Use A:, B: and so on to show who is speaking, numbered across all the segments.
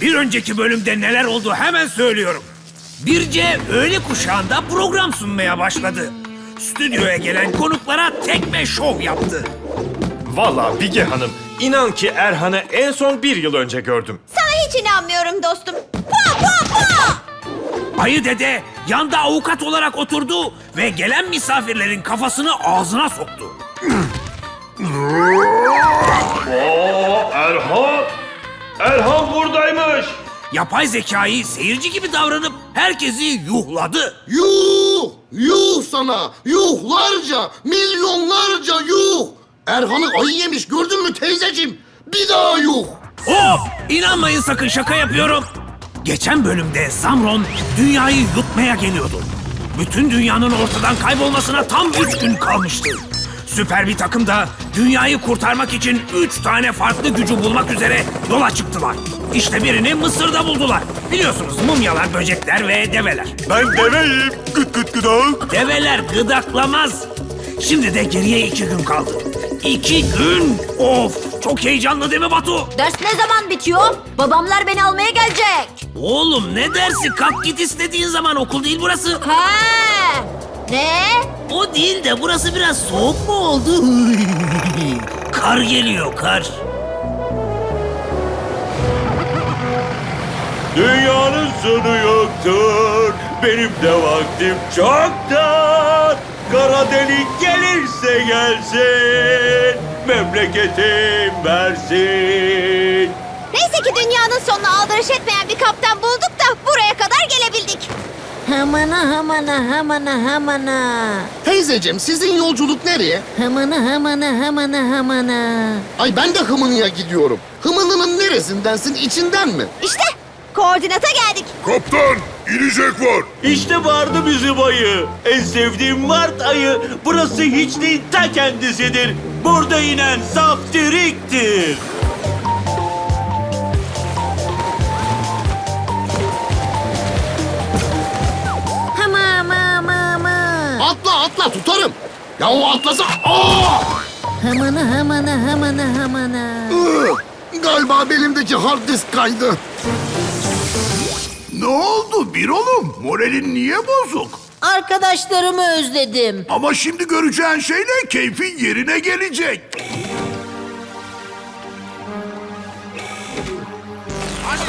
A: Bir önceki bölümde neler oldu hemen söylüyorum. Birce öğle kuşağında program sunmaya başladı. Stüdyoya gelen konuklara tekme şov yaptı.
B: Vallahi Bige Hanım, inan ki Erhan'ı en son bir yıl önce gördüm.
C: Sana hiç inanmıyorum dostum. Pa pa pa!
A: Ayı dede yanda avukat olarak oturdu ve gelen misafirlerin kafasını ağzına soktu.
B: Erhan! Erhan buradaymış!
A: Yapay zekayı seyirci gibi davranıp herkesi yuhladı.
D: Yuh! Yuh sana! Yuhlarca, milyonlarca yuh! Erhan'ı ayı yemiş gördün mü teyzeciğim? Bir daha yuh!
A: Hop! İnanmayın sakın şaka yapıyorum. Geçen bölümde Zamron dünyayı yutmaya geliyordu. Bütün dünyanın ortadan kaybolmasına tam üç gün kalmıştı. Süper bir takım da dünyayı kurtarmak için üç tane farklı gücü bulmak üzere yola çıktılar. İşte birini Mısır'da buldular. Biliyorsunuz mumyalar, böcekler ve develer.
B: Ben deveyim. Gıt gıt gıdak.
A: Develer gıdaklamaz. Şimdi de geriye iki gün kaldı. İki gün! Of! Çok heyecanlı değil mi Batu?
C: Ders ne zaman bitiyor? Babamlar beni almaya gelecek.
A: Oğlum ne dersi? Kalk git istediğin zaman okul değil burası.
C: Ha? Ne?
A: O değil de burası biraz soğuk mu oldu? kar geliyor kar.
B: Dünyanın sonu yoktur. Benim de vaktim çoktur. Kara delik gelirse gelsin. Memleketim versin.
C: Neyse ki dünyanın sonuna aldırış etmeyen bir kaptan bulduk da buraya kadar gelebildik.
E: Hamana hamana hamana hamana.
D: Teyzeciğim sizin yolculuk nereye?
E: Hamana hamana hamana hamana.
D: Ay ben de Hımını'ya gidiyorum. Hımını'nın neresindensin? içinden mi?
C: İşte koordinata geldik.
F: Kaptan, inecek var.
B: İşte vardı bizim ayı. En sevdiğim Mart ayı. Burası hiçliğin ta kendisidir. Burada inen saf
D: Atla tutarım. Ya o atlasa... Aa!
E: Hamana hamana hamana hamana.
D: Iı! Galiba belimdeki hard disk kaydı.
F: Ne oldu bir oğlum? Moralin niye bozuk?
E: Arkadaşlarımı özledim.
F: Ama şimdi göreceğin şeyle keyfin yerine gelecek.
B: Hadi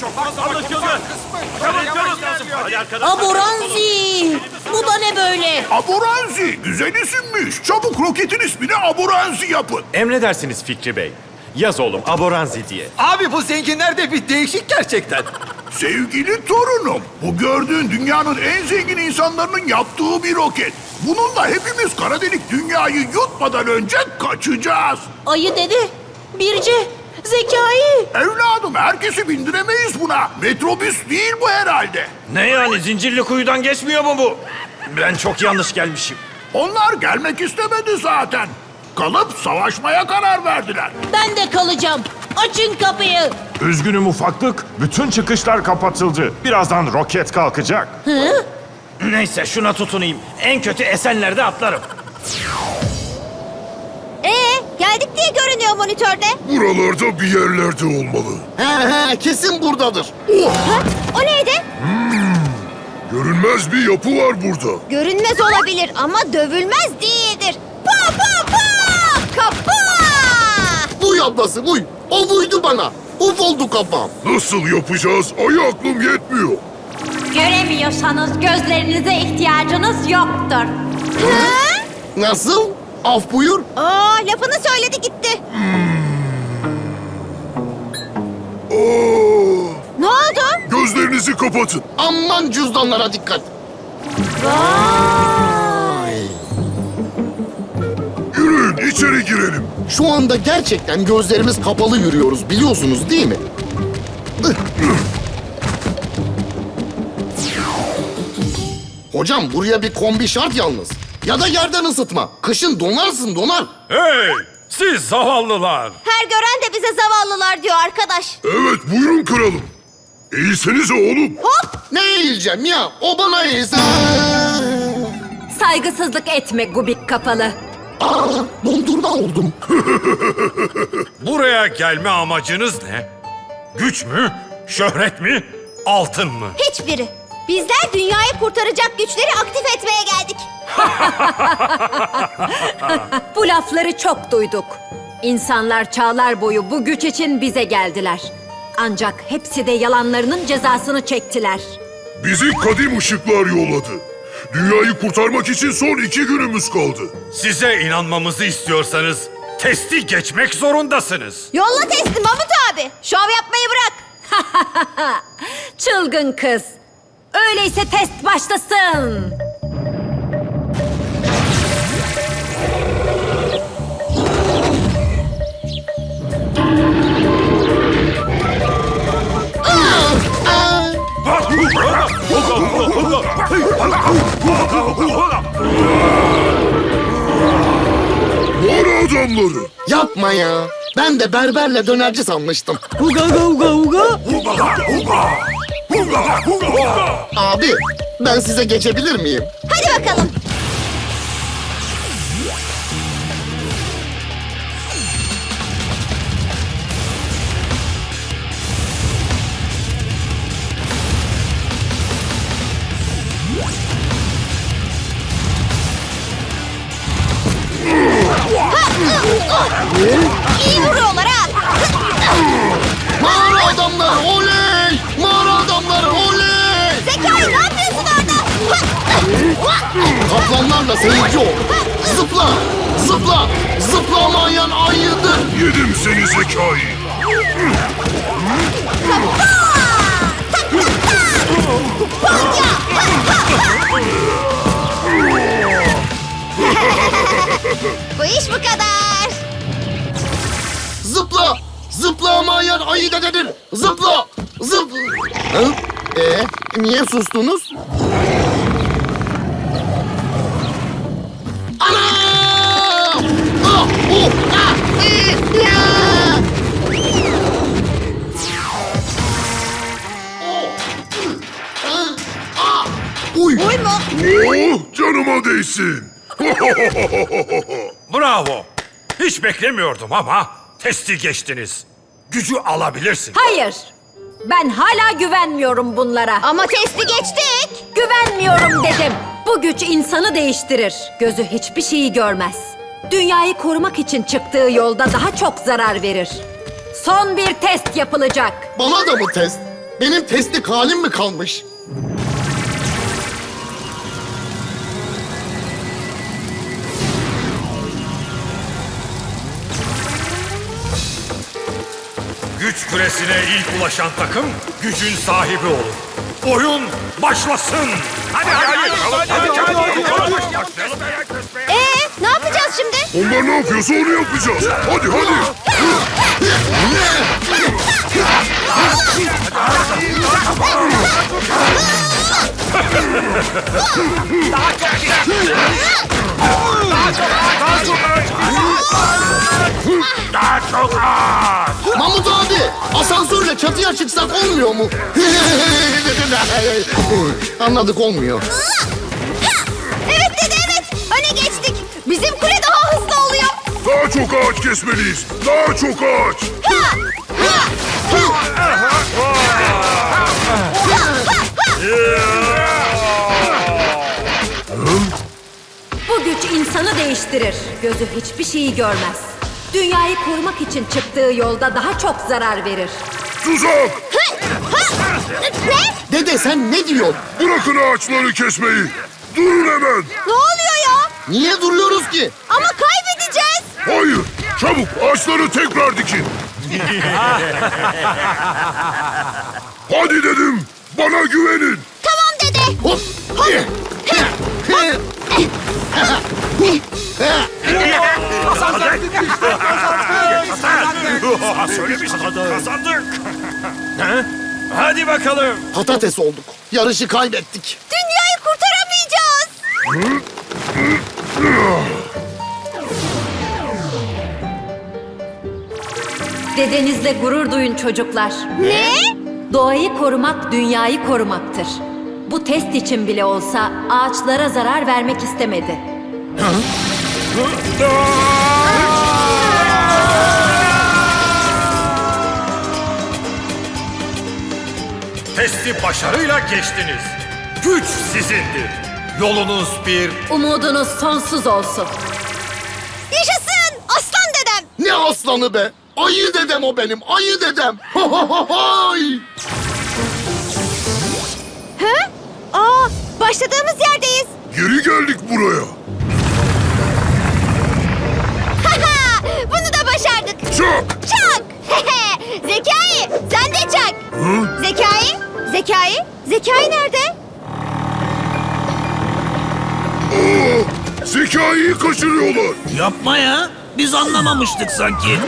B: çok fazla Anlaşıldı. Çabuk çabuk. Hadi arkadaşlar.
E: Aboranzi. Bu da ne böyle?
F: Aboranzi, güzel isimmiş. Çabuk roketin ismini Aboranzi yapın.
B: Emredersiniz Fikri Bey. Yaz oğlum Aboranzi diye.
G: Abi bu zenginler de bir değişik gerçekten.
F: Sevgili torunum, bu gördüğün dünyanın en zengin insanlarının yaptığı bir roket. Bununla hepimiz kara delik dünyayı yutmadan önce kaçacağız.
E: Ayı dedi. Birce. Zekai.
F: Evladım herkesi bindiremeyiz buna. Metrobüs değil bu herhalde.
B: Ne yani zincirli kuyudan geçmiyor mu bu? Ben çok yanlış gelmişim.
F: Onlar gelmek istemedi zaten. Kalıp savaşmaya karar verdiler.
E: Ben de kalacağım. Açın kapıyı.
H: Üzgünüm ufaklık, bütün çıkışlar kapatıldı. Birazdan roket kalkacak.
B: Neyse şuna tutunayım. En kötü Esenler'de atlarım.
C: Geldik diye görünüyor monitörde.
F: Buralarda bir yerlerde olmalı.
D: He he kesin buradadır.
C: Ha? O neydi?
F: Görünmez bir yapı var burada.
C: Görünmez olabilir ama dövülmez değildir. Pa pa pa! Kapa!
D: Buy ablası buy. O buydu bana. Uf oldu kafam.
F: Nasıl yapacağız? Ay aklım yetmiyor.
I: Göremiyorsanız gözlerinize ihtiyacınız yoktur.
C: Ha?
D: Nasıl? Af buyur.
C: Aa, lafını söyledi gitti.
F: Oo,
C: Ne oldu?
F: gözlerinizi kapatın.
D: Aman cüzdanlara dikkat.
F: Yürüyün içeri girelim.
D: Şu anda gerçekten gözlerimiz kapalı yürüyoruz biliyorsunuz değil mi? Hocam buraya bir kombi şart yalnız. Ya da yerden ısıtma. Kışın donarsın donar.
H: Hey! Siz zavallılar!
C: Her gören de bize zavallılar diyor arkadaş.
F: Evet buyurun kralım. Eğilsenize oğlum.
C: Hop!
D: Ne eğileceğim ya? O bana eğilsin.
I: Saygısızlık etme gubik kafalı.
D: Aa, dondurma oldum.
H: Buraya gelme amacınız ne? Güç mü? Şöhret mi? Altın mı?
C: Hiçbiri. Bizler dünyayı kurtaracak güçleri aktif etmeye geldik.
I: Bu lafları çok duyduk. İnsanlar çağlar boyu bu güç için bize geldiler. Ancak hepsi de yalanlarının cezasını çektiler.
F: Bizi kadim ışıklar yolladı. Dünyayı kurtarmak için son iki günümüz kaldı.
H: Size inanmamızı istiyorsanız testi geçmek zorundasınız.
C: Yolla testi Mahmut abi. Şov yapmayı bırak.
I: Çılgın kız. Öyleyse test başlasın.
F: Mağara adamları.
D: Yapma ya. Ben de berberle dönerci sanmıştım. Abi ben size geçebilir miyim?
C: Hadi bakalım.
D: Kaplanlarla seyirci ol. Zıpla! Zıpla! Zıplamayan ayıdır.
F: Yedim seni zekayı.
C: Bu iş bu kadar.
D: Zıpla! Zıplamayan ayı dededir. Zıpla! Zıp... Hı? Ee, niye sustunuz? Uy!
C: Uy mu?
F: Oh canıma değsin.
H: Bravo! Hiç beklemiyordum ama testi geçtiniz. Gücü alabilirsiniz.
I: Hayır. Ben hala güvenmiyorum bunlara.
C: Ama testi geçtik.
I: Güvenmiyorum dedim. Bu güç insanı değiştirir. Gözü hiçbir şeyi görmez. Dünyayı korumak için çıktığı yolda daha çok zarar verir. Son bir test yapılacak.
D: Bana da mı test? Benim testlik halim mi kalmış?
H: Güç küresine ilk ulaşan takım gücün sahibi olur. Oyun başlasın. Hadi hadi hadi. Hadi hadi. hadi.
C: Ee, ne yapacağız şimdi?
F: Onlar ne yapıyorsa onu yapacağız. Hadi hadi.
H: Daha çok az.
D: Mahmut abi asansörle çatıya çıksak olmuyor mu? Anladık olmuyor.
C: Evet dede evet. Öne geçtik. Bizim kule daha.
F: Daha çok ağaç kesmeliyiz. Daha çok ağaç.
I: Bu güç insanı değiştirir. Gözü hiçbir şeyi görmez. Dünyayı korumak için çıktığı yolda daha çok zarar verir.
F: Tuzak.
C: Ne?
D: Dede sen ne diyorsun?
F: Bırakın ağaçları kesmeyi. Durun hemen.
C: Ne oluyor ya?
D: Niye duruyoruz ki?
C: Ama kaybedeceğiz.
F: Hayır. Çabuk ağaçları tekrar dikin. Hadi dedim. Bana güvenin.
C: Tamam dede.
D: Hop!
H: Söylemiştim kazandık. Ha? Hadi bakalım.
D: Patates olduk. Yarışı kaybettik.
C: Dünyayı kurtaramayacağız.
I: Dedenizle gurur duyun çocuklar.
C: Ne?
I: Doğayı korumak dünyayı korumaktır. Bu test için bile olsa ağaçlara zarar vermek istemedi.
H: Testi başarıyla geçtiniz. Güç sizindir. Yolunuz bir,
I: Umudunuz sonsuz olsun.
C: Yaşasın! Aslan dedem!
D: Ne aslanı be? Ayı dedem o benim, ayı dedem. Ha ha hay!
C: Hı? Aa, başladığımız yerdeyiz.
F: Geri geldik buraya.
C: Haha, Bunu da başardık.
F: Çak!
C: Çak! Zekai, sen de çak. Zekai, Zekai, Zekai nerede?
F: Zekayı kaçırıyorlar.
A: Yapma ya. Biz anlamamıştık sanki.